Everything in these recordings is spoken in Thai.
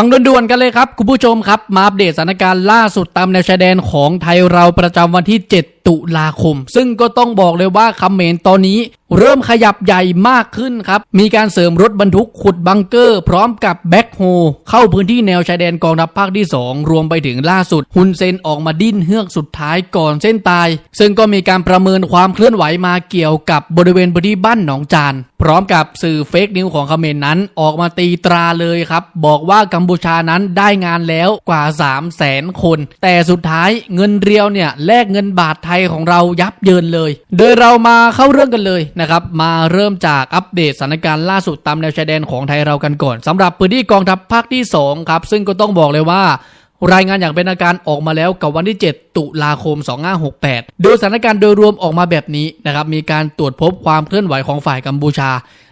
ฟังด่วนๆกันเลยครับ คุณผู้ชมครับ มาอัปเดตสถานการณ์ล่าสุดตามแนวชายแดนของไทยเราประจำวันที่ 7 ตุลาคม ซึ่งก็ต้องบอกเลยว่าคำเมนตอนนี้เริ่มขยับใหญ่มากขึ้นครับ มีการเสริมรถบรรทุกขุดบังเกอร์ พร้อมกับแบ็คโฮเข้าพื้นที่แนวชายแดนกองทัพภาคที่ 2 รวมไปถึงล่าสุด ฮุนเซนออกมาดิ้นเฮือกสุดท้ายก่อนเส้นตาย ซึ่งก็มีการประเมินความเคลื่อนไหวมาเกี่ยวกับบริเวณพื้นที่บ้านหนองจาน พร้อมกับสื่อเฟกนิวของเขมรนั้นออกมาตีตราเลยครับ บอกว่ากัมพูชานั้นได้งานแล้วกว่า 3 0 0แสนคน แต่สุดท้ายเงินเรียวเนี่ยแลกเงินบาทไทยของเรายับเยินเลย โดยเรามาเข้าเรื่องกันเลยนะครับ มาเริ่มจากอัปเดตสถานการณ์ล่าสุดตามแนวชายแดนของไทยเรากันก่อนสำหรับพื้นที่กองทัพภาคที่2ครับซึ่งก็ต้องบอกเลยว่ารายงานอย่างเป็นทางการออกมาแล้วกับวันที่ 7 ตุลาคม 2568 โดยสถานการณ์โดยรวมออกมาแบบนี้นะครับ มีการตรวจพบความเคลื่อนไหวของฝ่ายกัมพูชา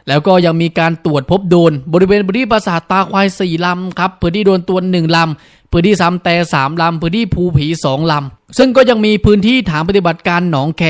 แล้วก็ยังมีการตรวจพบโดน บริเวณพื้นที่ปราสาทตาควาย 4 ลำครับพื้นที่โดนตัว 1 ลำ พื้นที่ซ้ำแต่3ลำพื้นที่ภูผี2ลำ ซึ่งก็ยังมีพื้นที่ฐานปฏิบัติการหนองแค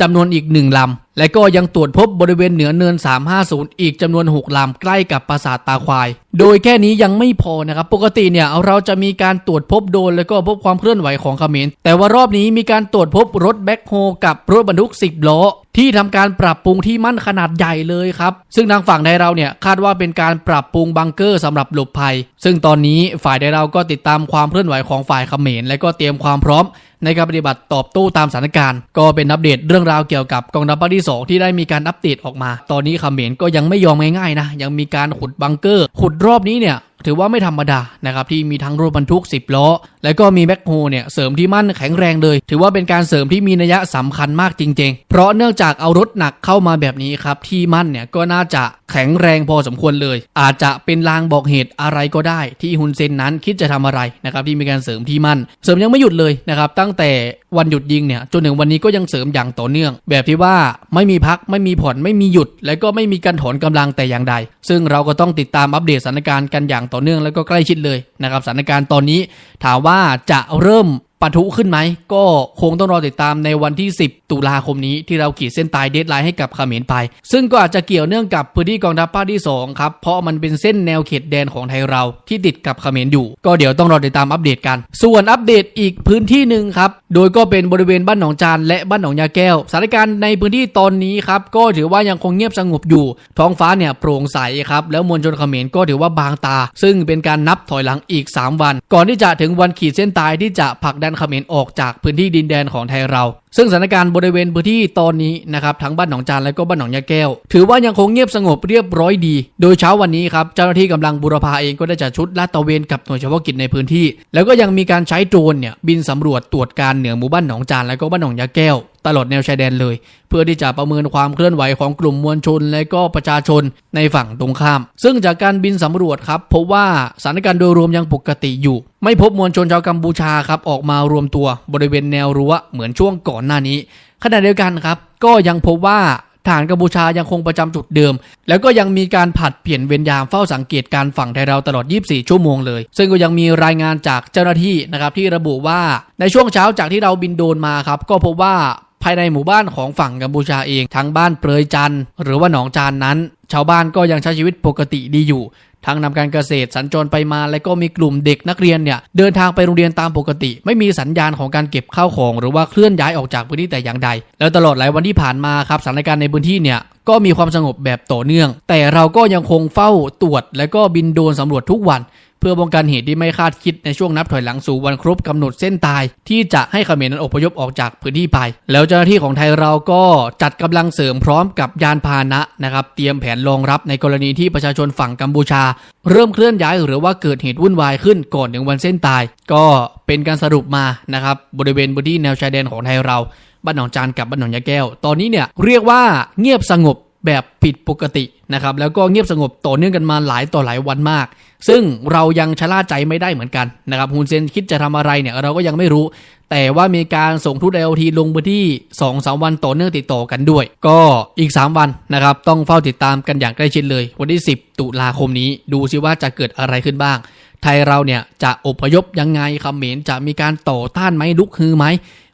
จำนวนอีก1ลำ และก็ยังตรวจพบบริเวณเหนือเนิน 350 อีกจำนวน 6 ลำ ใกล้กับปราสาทตาควาย โดยแค่นี้ยังไม่พอนะครับ ปกติเนี่ยเราจะมีการตรวจพบโดนแล้วก็พบความเคลื่อนไหวของเขมรแต่ว่ารอบนี้มีการตรวจพบรถแบ็คโฮกับรถบรรทุก 10 ล้อ ที่ทำการปรับปรุงที่มั่นขนาดใหญ่เลยครับ ซึ่งทางฝั่งไทยเราเนี่ยคาดว่าเป็นการปรับปรุงบังเกอร์สำหรับหลบภัย ซึ่งตอนนี้ฝ่ายไทยเราก็ติดตามความเคลื่อนไหวของฝ่ายเขมร และก็เตรียมความพร้อมในการปฏิบัติตอบโต้ตามสถานการณ์ ก็เป็นอัปเดตเรื่องราวเกี่ยวกับกองทัพภาคที่ 2 ที่ได้มีการอัปเดตออกมา ตอนนี้เขมรก็ยังไม่ยอมง่ายๆนะยังมีการขุดบังเกอร์ ขุดรอบนี้เนี่ย ถือว่าไม่ธรรมดานะครับที่มีทั้งรถบรรทุก 10 ล้อ แล้วก็มีแบ็คโฮเนี่ยเสริมที่มั่นแข็งแรงเลย ถือว่าเป็นการเสริมที่มีนัยสำคัญมากจริง ๆ เพราะเนื่องจากเอารถหนักเข้ามาแบบนี้ครับที่มั่นเนี่ยก็น่าจะแข็งแรงพอสมควรเลย อาจจะเป็นลางบอกเหตุอะไรก็ได้ ที่ฮุนเซนนั้นคิดจะทำอะไรนะครับที่มีการเสริมที่มั่น เสริมยังไม่หยุดเลยนะครับตั้งแต่วันหยุดยิงเนี่ยจนถึงวันนี้ก็ยังเสริมอย่างต่อเนื่อง แบบที่ว่าไม่มีพักไม่มีผ่อนไม่มีหยุด และก็ไม่มีการถอนกำลังแต่อย่างใด ซึ่งเราก็ต้องติดตามอัปเดตสถานการณ์กันอย่างต่อเนื่องแล้วก็ใกล้ชิดเลยนะครับสถานการณ์ตอนนี้ถามว่าจะเริ่ม ปะทุขึ้นไหม ก็คงต้องรอติดตามในวันที่ 10 ตุลาคมนี้ที่เราขีดเส้นตายเดทไลน์ให้กับเขมรไป ซึ่งก็อาจจะเกี่ยวเนื่องกับพื้นที่กองทัพภาคที่2ครับเพราะมันเป็นเส้นแนวเขตแดนของไทยเราที่ติดกับเขมรอยู่ ก็เดี๋ยวต้องรอติดตามอัปเดตกัน ส่วนอัปเดตอีกพื้นที่หนึ่งครับโดยก็เป็นบริเวณบ้านหนองจานและบ้านหนองยาแก้วสถานการณ์ในพื้นที่ตอนนี้ครับก็ถือว่ายังคงเงียบสงบอยู่ ท้องฟ้าเนี่ยโปร่งใสครับแล้วมวลชนเขมรก็ถือว่าบางตา ซึ่งเป็นการนับถอยหลังอีก 3 วัน ก่อนที่จะถึงวันขีดเส้นตายที่จะผลักดันเขมรออกจากพื้นที่ดินแดนของไทยเรา ซึ่งสถานการณ์บริเวณพื้นที่ตอนนี้นะครับทั้งบ้านหนองจานและก็บ้านหนองยาแก้ว ถือว่ายังคงเงียบสงบเรียบร้อยดี โดยเช้าวันนี้ครับเจ้าหน้าที่กำลังบูรพาเองก็ได้จัดชุดลาดตระเวนกับหน่วยเฉพาะกิจในพื้นที่ แล้วก็ยังมีการใช้โดรนเนี่ยบินสำรวจตรวจการเหนือหมู่บ้านหนองจานและก็บ้านหนองยาแก้วตลอดแนวชายแดนเลย เพื่อที่จะประเมินความเคลื่อนไหวของกลุ่มมวลชน และก็ประชาชนในฝั่งตรงข้าม ซึ่งจากการบินสำรวจครับพบว่าสถานการณ์โดยรวมยังปกติอยู่ ไม่พบมวลชนชาวกัมพูชาครับออกมารวมตัวบริเวณแนวรั้วเหมือนช่วงก่อนหน้านี้ ขณะเดียวกันครับ ก็ยังพบว่าฐานกัมพูชายังคงประจำจุดเดิม แล้วก็ยังมีการผัดเปลี่ยนเวรยามเฝ้าสังเกตการฝั่งไทยเราตลอด 24 ชั่วโมงเลย ซึ่งก็ยังมีรายงานจากเจ้าหน้าที่นะครับที่ระบุว่าในช่วงเช้าจากที่เราบินโดนมาครับ ก็พบว่าภายในหมู่บ้านของฝั่งกัมพูชาเอง ทั้งบ้านเปรยจันหรือว่าหนองจานนั้น ชาวบ้านก็ยังใช้ชีวิตปกติดีอยู่ ทางนำการเกษตรสัญจรไปมา และก็มีกลุ่มเด็กนักเรียนเนี่ยเดินทางไปโรงเรียนตามปกติ ไม่มีสัญญาณของการเก็บข้าวของ หรือว่าเคลื่อนย้ายออกจากพื้นที่แต่อย่างใด แล้วตลอดหลายวันที่ผ่านมาครับสถานการณ์ในพื้นที่เนี่ยก็มีความสงบแบบต่อเนื่อง แต่เราก็ยังคงเฝ้าตรวจ และก็บินโดรนสำรวจทุกวัน พื่อป้องกันเหตุที่ไม่คาดคิดในช่วงนับถอยหลังสู่วันครบกำหนดเส้นตาย ที่จะให้เขมรนั้นอพยพออกจากพื้นที่ไป แล้วเจ้าหน้าที่ของไทยเราก็จัดกำลังเสริมพร้อมกับยานพาหนะนะครับเตรียมแผนรองรับในกรณีที่ประชาชนฝั่งกัมพูชา เริ่มเคลื่อนย้ายหรือว่าเกิดเหตุวุ่นวายขึ้นก่อนถึงวันเส้นตาย ก็เป็นการสรุปมานะครับบริเวณพื้นที่แนวชายแดนของไทยเราบ้านหนองจานกับบ้านหนองยาแก้ว ตอนนี้เนี่ยเรียกว่าเงียบสงบ แบบผิดปกตินะครับแล้วก็เงียบสงบต่อเนื่องกันมาหลายต่อหลายวันมาก ซึ่งเรายังชะล่าใจไม่ได้เหมือนกันนะครับฮุนเซนคิดจะทำอะไรเนี่ยเราก็ยังไม่รู้ แต่ว่ามีการส่งทุตไอโอทีลงพื้นที่2อสวันต่อเนื่องติดต่อกันด้วย ก็อีก 3 วันนะครับต้องเฝ้าติดตามกันอย่างใกล้ชิดเลย วันที่ 10 ตุลาคมนี้ดูซิว่าจะเกิดอะไรขึ้นบ้าง ไทยเราเนี่ยจะอพยพยังไงคำเขมรจะมีการต่อต้านไหมลุกฮือไหม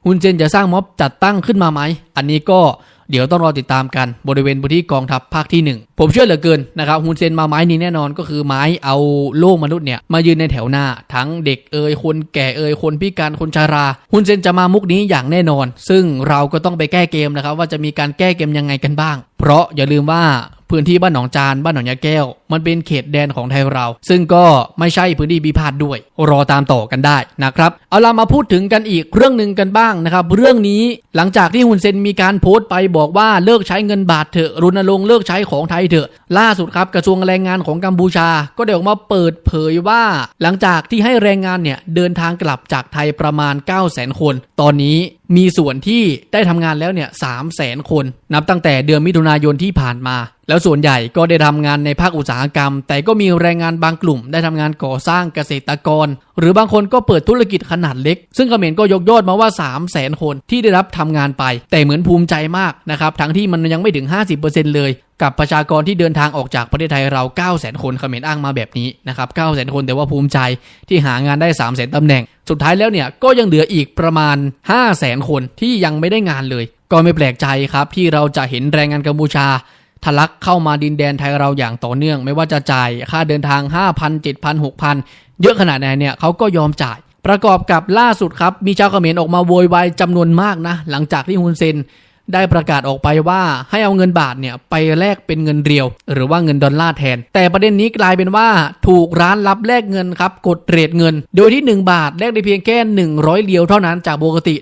ฮุนเซนจะสร้างม็อบจัดตั้งขึ้นมาไหมอันนี้ก็ เดี๋ยวต้องรอติดตามกันบริเวณพื้นที่กองทัพภาคที่หนึ่งผมเชื่อเหลือเกินนะครับฮุนเซนมาไม้นี้แน่นอนก็คือไม้เอาโลกมนุษย์เนี่ยมายืนในแถวหน้า ทั้งเด็กเอ่ยคนแก่เอ่ยคนพิการคนชาราฮุนเซนจะมามุกนี้อย่างแน่นอน ซึ่งเราก็ต้องไปแก้เกมนะครับว่าจะมีการแก้เกมยังไงกันบ้าง เพราะอย่าลืมว่าพื้นที่บ้านหนองจานบ้านหนองยาแก้ว มันเป็นเขตแดนของไทยเรา ซึ่งก็ไม่ใช่พื้นที่พิพาทด้วย รอตามต่อกันได้นะครับเอาล่ะมาพูดถึงกันอีกเรื่องหนึ่งกันบ้างนะครับ เรื่องนี้หลังจากที่ฮุนเซนมีการโพสต์ไปบอกว่าเลิกใช้เงินบาทเถอะรณรงค์เลิกใช้ของไทยเถอะ ล่าสุดครับกระทรวงแรงงานของกัมพูชา ก็ได้ออกมาเปิดเผยว่า หลังจากที่ให้แรงงานเนี่ยเดินทางกลับจากไทยประมาณ 9 0 0 0 0 0 คน ตอนนี้ มีส่วนที่ได้ทำงานแล้วเนี่ยสามแสนคน นับตั้งแต่เดือนมิถุนายนที่ผ่านมา แล้วส่วนใหญ่ก็ได้ทำงานในภาคอุตสาหกรรม แต่ก็มีแรงงานบางกลุ่ม ได้ทำงานก่อสร้างเกษตรกร หรือบางคนก็เปิดธุรกิจขนาดเล็ก ซึ่งเขมรก็ยกยอดมาว่า3 0 0แสนคนที่ได้รับทำงานไป แต่เหมือนภูมิใจมากนะครับทั้งที่มันยังไม่ถึง 50%เลย กับประชากรที่เดินทางออกจากประเทศไทยเรา9 0 0 0 0 0คนเขมรอ้างมาแบบนี้นะครับ9 0 0 0 0 0คนแต่ว่าภูมิใจที่หางานได้ 3 0 0 0 0 0ตำแหน่ง สุดท้ายแล้วเนี่ยก็ยังเหลืออีกประมาณ 5 0 0 0 0 0 คนที่ยังไม่ได้งานเลย ก็ไม่แปลกใจครับที่เราจะเห็นแรงงานกัมพูชาทะลักเข้ามาดินแดนไทยเราอย่างต่อเนื่อง ไม่ว่าจะจ่ายค่าเดินทาง 5,000 7,000 6,000 เยอะขนาดไหนเนี่ยเขาก็ยอมจ่าย ประกอบกับล่าสุดครับมีชาวเขมรออกมาโวยวายจำนวนมากนะหลังจากที่ฮุนเซน ได้ประกาศออกไปว่าให้เอาเงินบาทเนี่ยไปแลกเป็นเงินเรียว หรือว่าเงินดอลลาร์แทน แต่ประเด็นนี้กลายเป็นว่าถูกร้านรับแลกเงินครับกดเรทเงิน โดยที่ 1 บาทแลกได้เพียงแค่100เรียวเท่านั้นจากปกติ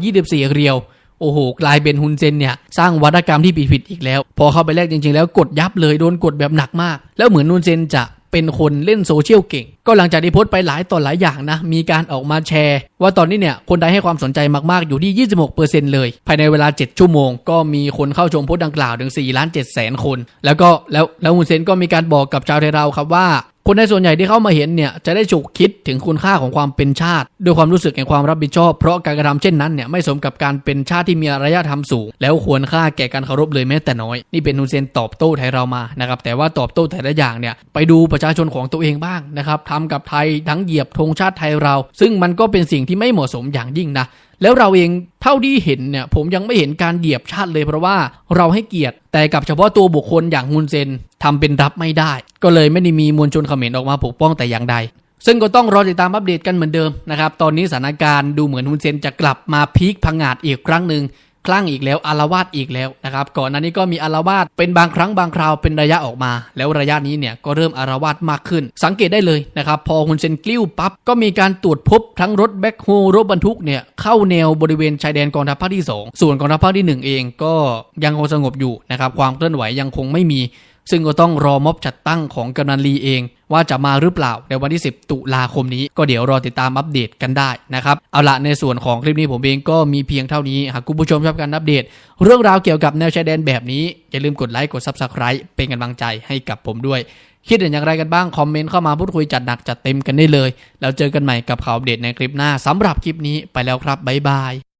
124 เรียวโอ้โห กลายเป็นฮุนเซนเนี่ย สร้างวัฒกรรมที่ผิดๆอีกแล้ว พอเข้าไปแลกจริง ๆ แล้วกดยับเลยโดนกดแบบหนักมาก แล้วเหมือนฮุนเซนจะ เป็นคนเล่นโซเชียลเก่ง ก็หลังจากที่โพสต์ไปหลายต่อหลายอย่างนะ มีการออกมาแชร์ ว่าตอนนี้เนี่ย คนไทยให้ความสนใจมากๆ อยู่ที่ 26%เลย ภายในเวลา 7 ชั่วโมง ก็มีคนเข้าชมโพสต์ดังกล่าวถึง4ล้าน7แสนคน แล้วก็แล้วแล้วฮุนเซนก็มีการบอกกับชาวไทยเราครับว่า คนในส่วนใหญ่ที่เข้ามาเห็นเนี่ยจะได้ฉุกคิดถึงคุณค่าของความเป็นชาติ ด้วยความรู้สึกแห่งความรับผิดชอบ เพราะการกระทำเช่นนั้นเนี่ยไม่สมกับการเป็นชาติที่มีอารยธรรมสูง แล้วควรค่าแก่การเคารพเลยแม้แต่น้อย นี่เป็นฮุนเซนตอบโต้ไทยเรามานะครับแต่ว่าตอบโต้แต่ละอย่างเนี่ยไปดูประชาชนของตัวเองบ้างนะครับทำกับไทยทั้งเหยียบธงชาติไทยเรา ซึ่งมันก็เป็นสิ่งที่ไม่เหมาะสมอย่างยิ่งนะ แล้วเราเองเท่าที่เห็นเนี่ยผมยังไม่เห็นการเหยียบชาติเลยเพราะว่าเราให้เกียรติแต่กับเฉพาะตัวบุคคลอย่างฮุนเซนทำเป็นรับไม่ได้ ก็เลยไม่ได้มีมวลชนเขมรออกมาปกป้องแต่อย่างใดซึ่งก็ต้องรอติดตามอัปเดตกันเหมือนเดิมนะครับ ตอนนี้สถานการณ์ดูเหมือนฮุนเซนจะกลับมาพีคพังงาดอีกครั้งหนึ่ง คลั่งอีกแล้วอารวาสอีกแล้วนะครับก่อนหน้านี้ก็มีอารวาสเป็นบางครั้งบางคราวเป็นระยะออกมา แล้วระยะนี้เนี่ยก็เริ่มอารวาสมากขึ้น สังเกตได้เลยนะครับพอฮุนเซนกลิ้วปั๊บก็มีการตรวจพบทั้งรถแบ็คโฮรถบรรทุกเนี่ยเข้าแนวบริเวณชายแดนกองทัพภาคที่ 2 ส่วนกองทัพภาคที่ 1 เองก็ยังคงสงบอยู่นะครับความเคลื่อนไหวยังคงไม่มี ซึ่งก็ต้องรอม็อบจัดตั้งของกำนันลีเอง ว่าจะมาหรือเปล่าในวันที่ 10 ตุลาคมนี้ ก็เดี๋ยวรอติดตามอัปเดตกันได้นะครับ เอาละในส่วนของคลิปนี้ผมเองก็มีเพียงเท่านี้ หากคุณผู้ชมชอบการอัปเดต เรื่องราวเกี่ยวกับแนวชายแดนแบบนี้ อย่าลืมกดไลค์กด Subscribe เป็นกำลังใจให้กับผมด้วย คิดเห็นอย่างไรกันบ้าง คอมเมนต์เข้ามาพูดคุยจัดหนักจัดเต็มกันได้เลย แล้วเจอกันใหม่กับข่าวอัปเดตในคลิปหน้าสำหรับคลิปนี้ไปแล้วครับบ๊ายบาย